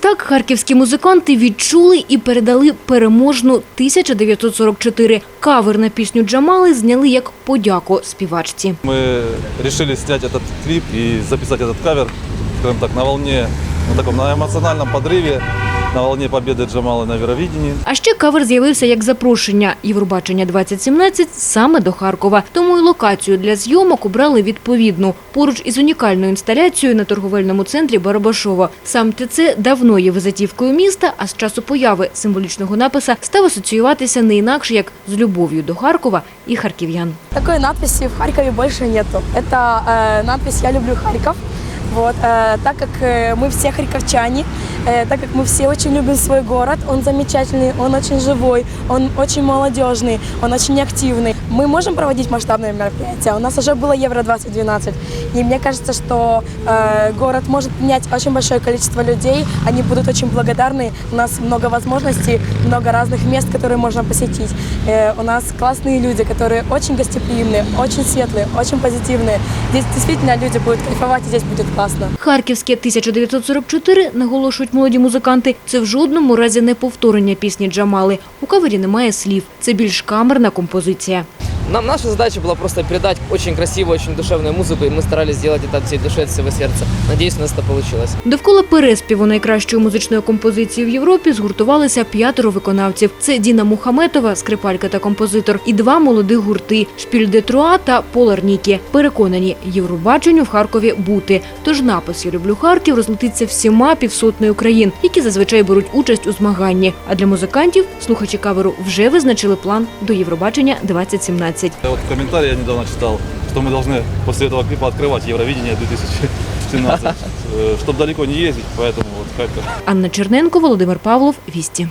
так харківські музиканти відчули і передали переможну 1944. Кавер на пісню Джамали зняли як подяку співачці. Мы решили снять этот клип и записать этот кавер, скажем так, на волне, на таком на эмоциональном подрыве, на волне победы Джамалы на Евровидении. А ще кавер з'явився як запрошення Євробачення 2017 саме до Харкова. Тому й локацію для зйомок обрали відповідну поруч із унікальною інсталяцією на торговельному центрі Барабашова. Сам ТЦ давно є визитівкою міста, а з часу появи символічного написа став асоціюватися не інакше як з любов'ю до Харкова і харків'ян. Такой надписи в Харькове больше нету. Это э, надпись «Я люблю Харьков». Вот, э, так как э, мы все харьковчане, э, так как мы все очень любим свой город, он замечательный, он очень живой, он очень молодежный, он очень активный. Мы можем проводить масштабные мероприятия. У нас уже было Евро-2012, и мне кажется, что э, город может принять очень большое количество людей, они будут очень благодарны. У нас много возможностей, много разных мест, которые можно посетить. Э, у нас классные люди, которые очень гостеприимные, очень светлые, очень позитивные. Здесь действительно люди будут кайфовать, и здесь будет классно. Харківське 1944, наголошують молоді музиканти, це в жодному разі не повторення пісні Джамали. У кавері немає слів. Це більш камерна композиція. Нам наша задача была просто передать очень красивую, очень душевную музыку, и мы старались сделать это от всей души, от всего сердца. Надеюсь, у нас это получилось. Довкола переспіву найкращої музичної композиції в Європі згуртувалися п'ятеро виконавців. Це Діна Мухаметова, скрипалька та композитор, і два молодих гурти Шпіль де Труа та Полар Нікі. Переконані, Євробаченню в Харкові бути. Тож напис «Я люблю Харків» розлетиться всіма півсотнею країн, які зазвичай беруть участь у змаганні. А для музикантів слухачі каверу вже визначили план до Євробачення 2017. Вот в комментарии я недавно читал, что мы должны после этого клипа открывать Евровидение 2017, чтобы далеко не ездить, поэтому вот Харьков. Анна Черненко, Володимир Павлов, Вісті.